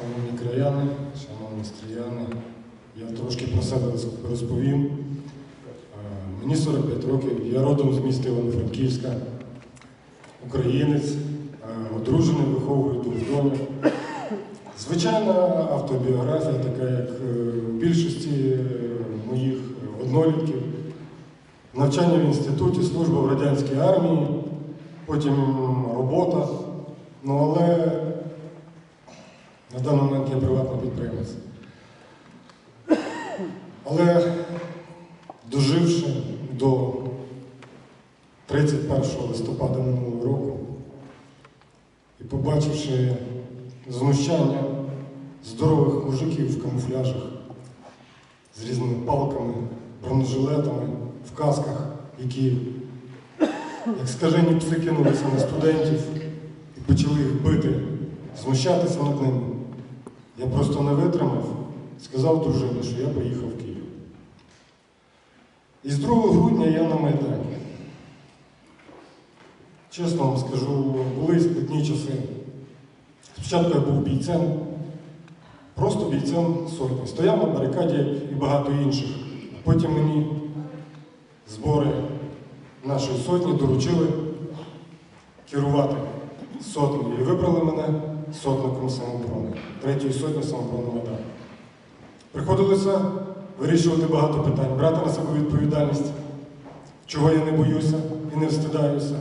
Шановні краяни, шановні стріяни, я трошки про себе розповім. Е, Мені 45 років, я родом з міста Івано-Франківська, українець, е, одружений, виховую двох доньок. Звичайна автобіографія, така як е, в більшості моїх однолітків. Навчання в інституті, служба в радянській армії, потім робота. Ну але на даний момент я приватний підприємець. Але доживши до 31 листопада минулого року і побачивши знущання здорових мужиків в камуфляжах з різними палками, бронежилетами, в касках, які, як скажені пси, кинулися на студентів і почали їх бити, знущатися над ними. Я просто не витримав, сказав дружині, що я поїхав в Київ. І з 2 грудня я на Майдані. Чесно вам скажу, були складні часи. Спочатку я був бійцем, просто бійцем сотні. Стояв на барикаді і багато інших. Потім мені збори нашої сотні доручили керувати сотнею. І вибрали мене сотником самооборони, третьої сотні самооборони Майдану. Приходилося вирішувати багато питань, брати на себе відповідальність, чого я не боюся і не встидаюся.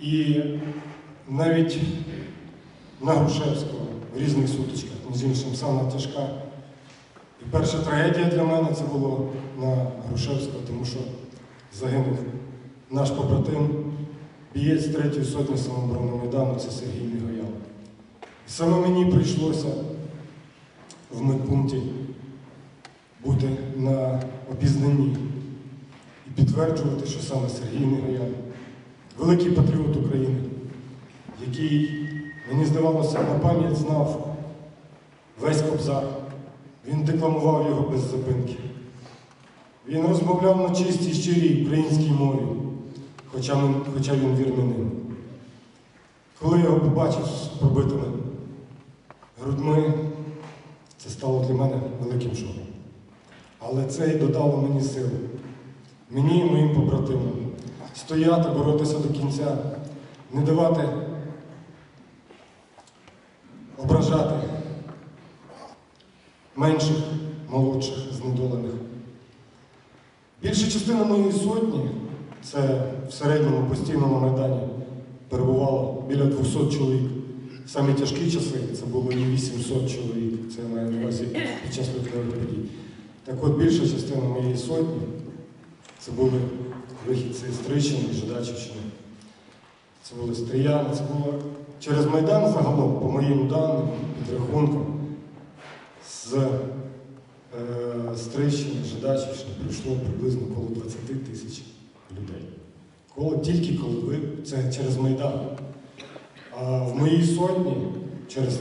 І навіть на Грушевського в різних сутичках, між іншим, саме тяжка. І перша трагедія для мене це було на Грушевського, тому що загинув наш побратим, бієць третьої сотні самооборони Майдану, це Сергій Мігоян. Саме мені прийшлося в медпункті бути на опізнанні і підтверджувати, що саме Сергій Мігоян, великий патріот України, який, мені здавалося, на пам'ять знав весь кобзар. Він декламував його без зупинки. Він розмовляв на чистій щирій українській мові, хоча, він- хоча він вірменин. Коли його побачив з пробитими грудьми, це стало для мене великим шоком. Але це і додало мені сили, мені і моїм побратимам стояти, боротися до кінця, не давати ображати менших, молодших, знедолених. Більша частина моєї сотні, це в середньому постійно на Майдані перебувало біля 200 чоловік. Самі тяжкі часи це було і 800 чоловік, це я маю на увазі під час лютових подій. Так от більша частина моєї сотні це були вихідці з Стрищини і Жидачівщини. Це були стріяни, це було через Майдан загалом, по моїм даним, підрахункам, з е, Стрищини, Жидачівщини прийшло приблизно коло 20 тисяч людей. Коло, тільки коли ви, це через Майдан. А в моїй сотні, через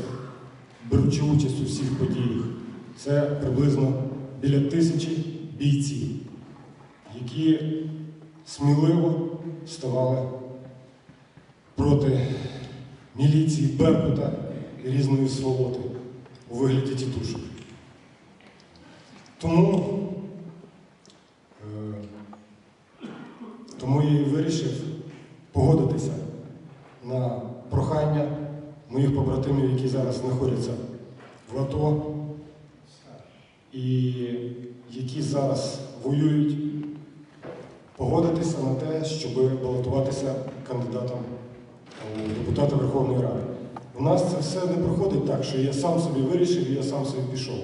беручи участь у всіх подіях, це приблизно біля тисячі бійців, які сміливо ставали проти міліції, Беркута і різної сволоти у вигляді тітушок. Тому, е, тому я і вирішив погодитися на прохання моїх побратимів, які зараз знаходяться в АТО і які зараз воюють, погодитися на те, щоб балотуватися кандидатом у депутата Верховної Ради. У нас це все не проходить так, що я сам собі вирішив і я сам собі пішов.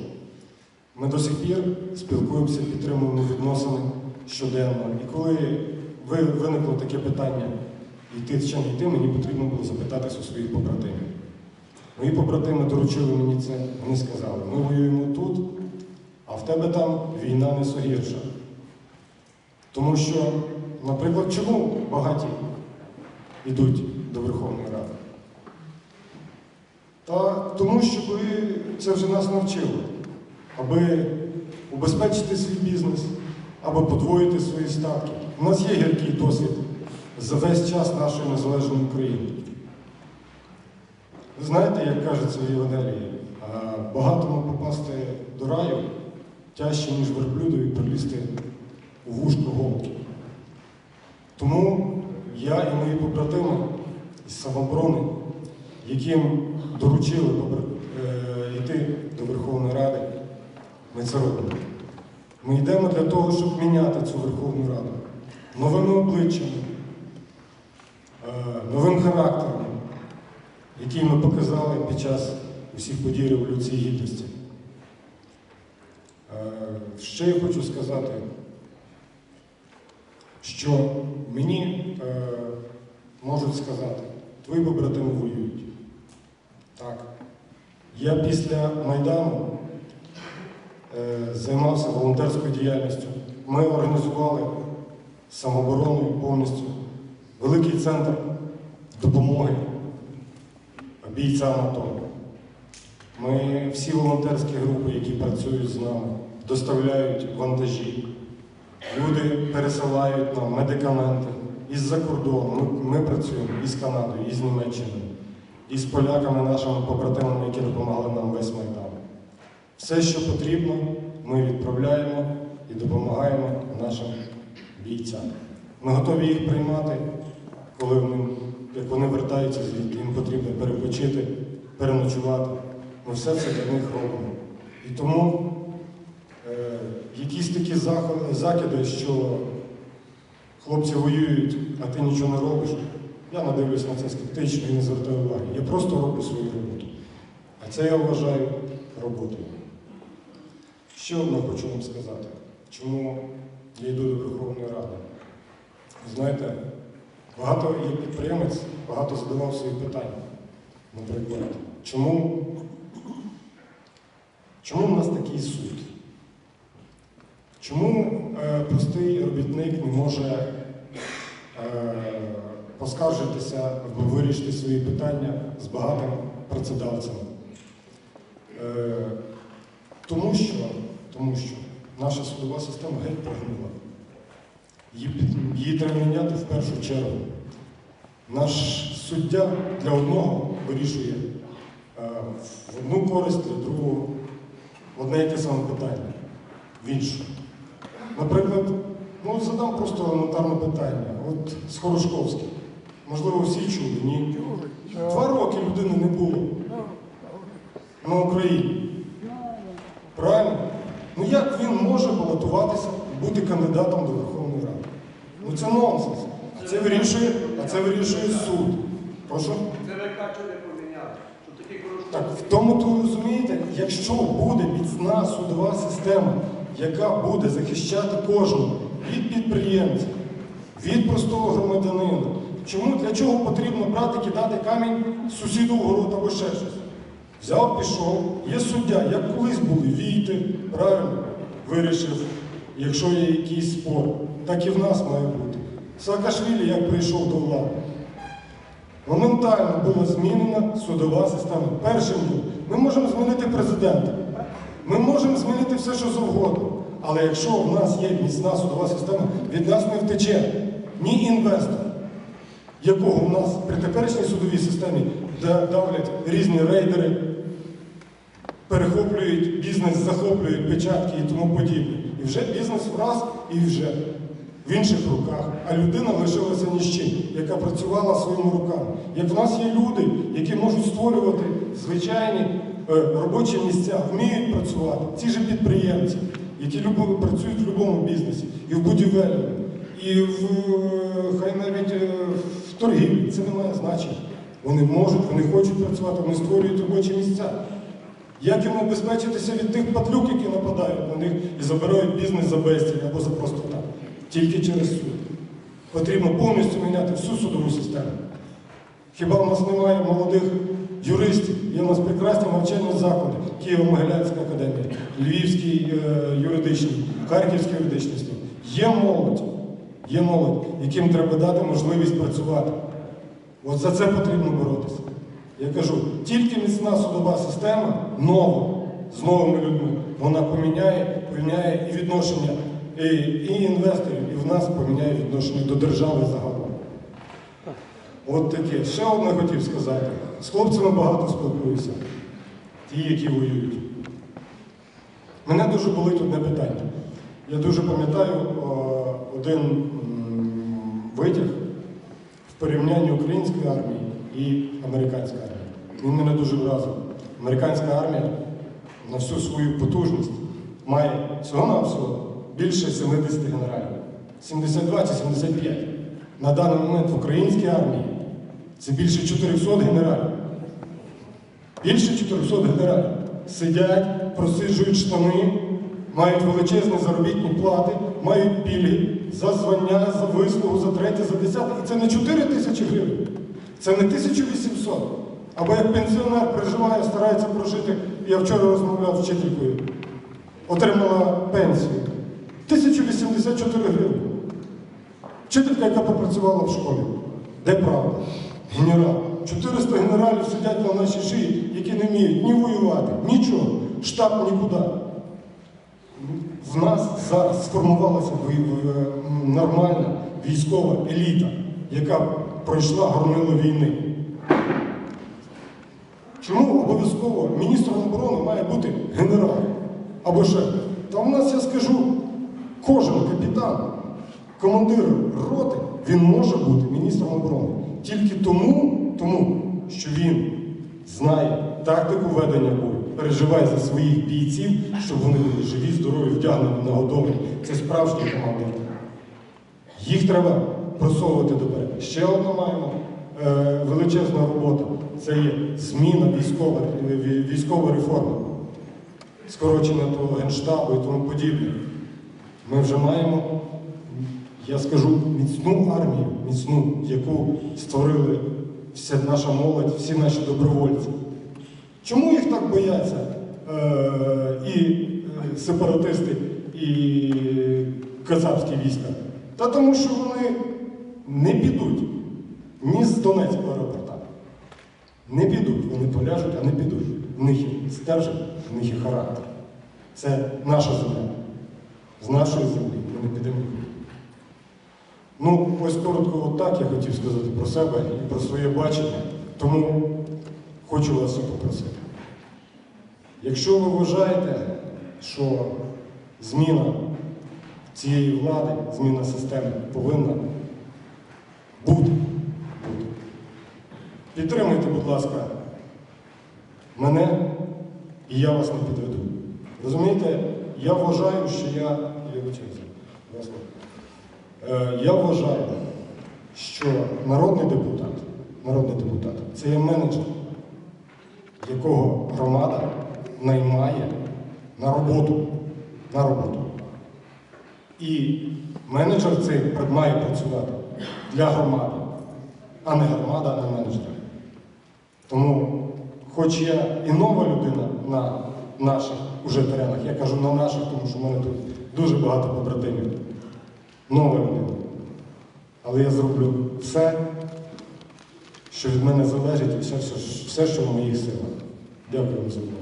Ми до сих пір спілкуємося, підтримуємо відносини щоденно. І коли виникло таке питання, йти чи не йти, мені потрібно було запитатися у своїх побратимів. Мої побратими доручили мені це, вони сказали, ми воюємо тут, а в тебе там війна не согірша. Тому що, наприклад, чому багаті йдуть до Верховної Ради? Та тому, що ви це вже нас навчили, аби убезпечити свій бізнес, або подвоїти свої статки. У нас є гіркий досвід за весь час нашої незалежної України. Ви знаєте, як кажеться в Євангелії, багатому попасти до раю тяжче, ніж верблюдові пролізти у вушко голки. Тому я і мої побратими із самооборони, яким доручили е, йти до Верховної Ради, ми це робимо. Ми йдемо для того, щоб міняти цю Верховну Раду новими обличчями, е, новим характером, який ми показали під час усіх подій Революції Гідності. Е, Ще я хочу сказати, що мені е, можуть сказати, твої побратими воюють. Так. Я після Майдану е, займався волонтерською діяльністю. Ми організували самообороною повністю великий центр допомоги бійцям АТО. Ми всі волонтерські групи, які працюють з нами, доставляють вантажі. Люди пересилають нам медикаменти із-за кордону. Ми, ми працюємо із Канадою, із Німеччиною, із поляками, нашими побратимами, які допомагали нам весь Майдан. Все, що потрібно, ми відправляємо і допомагаємо нашим бійцям. Ми готові їх приймати, коли вони, як вони вертаються звідти, їм потрібно перепочити, переночувати. Ми все це для них робимо. І тому е, якісь такі закиди, що хлопці воюють, а ти нічого не робиш, я не дивлюсь на це скептично і не звертаю уваги. Я просто роблю свою роботу. А це я вважаю роботою. Ще одне хочу вам сказати, чому я йду до Верховної Ради. Знаєте, багато є підприємець, багато задавав свої питання. Наприклад, чому, чому в нас такий суд? Чому е, простий робітник не може е, поскаржитися або вирішити свої питання з багатим працедавцем? Е, тому що, тому що наша судова система геть прогнила. Її, треба міняти в першу чергу. Наш суддя для одного вирішує е, в одну користь, для другого одне і те саме питання, в іншу. Наприклад, ну задам просто елементарне питання. От з Хорошковським. Можливо, всі чули, ні? Два роки людини не було на Україні. Правильно? Ну як він може балотуватися бути кандидатом до Верховної Ради? Ну це нонсенс. А це вирішує, а це вирішує суд. Прошу? Це ВК чи не поміняли? Корошки? Так в тому то розумієте, якщо буде міцна судова система, яка буде захищати кожного від підприємця, від простого громадянина, чому для чого потрібно брати, кидати камінь сусіду в город або ще щось? Взяв, пішов, є суддя, як колись були війти, правильно, вирішив, якщо є якийсь спор, так і в нас має бути. Саакашвілі як прийшов до влади. Моментально була змінена судова система. Першим був, ми можемо змінити президента, ми можемо змінити все, що завгодно. Але якщо в нас є міцна судова система, від нас не втече ні інвестор, якого в нас при теперішній судовій системі давлять різні рейдери, перехоплюють бізнес, захоплюють печатки і тому подібне. І вже бізнес враз і вже в інших руках, а людина лишилася ні з чим, яка працювала своїми руками. Як в нас є люди, які можуть створювати звичайні е, робочі місця, вміють працювати, ці ж підприємці, які працюють в будь-якому бізнесі, і в будівельному, і в е, хай навіть е, в торгівлі, це не має значення. Вони можуть, вони хочуть працювати, вони створюють робочі місця. Як їм обезпечитися від тих падлюк, які нападають на них і забирають бізнес за безціль або за просто так? Тільки через суд. Потрібно повністю міняти всю судову систему. Хіба в нас немає молодих юристів? Є в нас прекрасні навчальні заклади, Києво-Могилянська академія, Львівський е, юридичний, Харківський юридичний інститут. Є молодь, є молодь, яким треба дати можливість працювати. От за це потрібно боротися. Я кажу, тільки міцна судова система, нова, з новими людьми, вона поміняє, поміняє і відношення і, і інвесторів, і в нас поміняє відношення до держави загалом. От таке. Ще одне хотів сказати. З хлопцями багато спілкуюся. Ті, які воюють. Мене дуже болить одне питання. Я дуже пам'ятаю один витяг в порівнянні української армії і американської армії. Він мене дуже вразив. Американська армія на всю свою потужність має всього-навсього більше 70 генералів. 72 чи 75. На даний момент в українській армії це більше 400 генералів. Більше 400 генералів сидять, просиджують штани, мають величезні заробітні плати, мають пільги за звання, за вислугу, за третє, за десяте. І це не 4 тисячі гривень, це не 1800. Або як пенсіонер проживає, старається прожити. Я вчора розмовляв з вчителькою, отримала пенсію. 1084 гривень. Вчителька, яка попрацювала в школі. Де правда? Генерал. 400 генералів сидять на нашій шиї, які не вміють ні воювати, нічого. Штаб нікуди. В нас зараз сформувалася м, нормальна військова еліта, яка пройшла горнило війни. Чому обов'язково міністром оборони має бути генерал або шеф? Та в нас, я скажу, кожен капітан, командир роти, він може бути міністром оборони. Тільки тому, тому що він знає тактику ведення бою, переживає за своїх бійців, щоб вони були живі, здорові, вдягнені, нагодовані. Це справжній командир. Їх треба просовувати доперед. Ще одна маємо е, величезна робота. Це є зміна військова, е, військова реформа, скорочення того генштабу і тому подібне. Ми вже маємо, я скажу, міцну армію, міцну, яку створили вся наша молодь, всі наші добровольці. Чому їх так бояться е, і е, сепаратисти, і кацапські війська? Та тому, що вони не підуть ні з Донецького аеропорта. Не підуть, вони поляжуть, а не підуть. В них є стержень, в них є характер. Це наша земля. З нашої землі ми не підемо. Ну, ось коротко, отак я хотів сказати про себе і про своє бачення. Тому хочу вас і попросити. Якщо ви вважаєте, що зміна цієї влади, зміна системи повинна бути. підтримуйте, будь ласка, мене, і я вас не підведу. Розумієте, я вважаю, що я. Я. Е, Я вважаю, що народний депутат, народний депутат це є менеджер, якого громада наймає на роботу. На роботу. І менеджер цей має працювати для громади, а не громада, а не менеджер. Тому, хоч я і нова людина на наших уже теренах, я кажу на наших, тому що в мене тут дуже багато побратимів. Нова людина. Але я зроблю все, що від мене залежить, і все, все, все що в моїх силах. Дякую вам за увагу.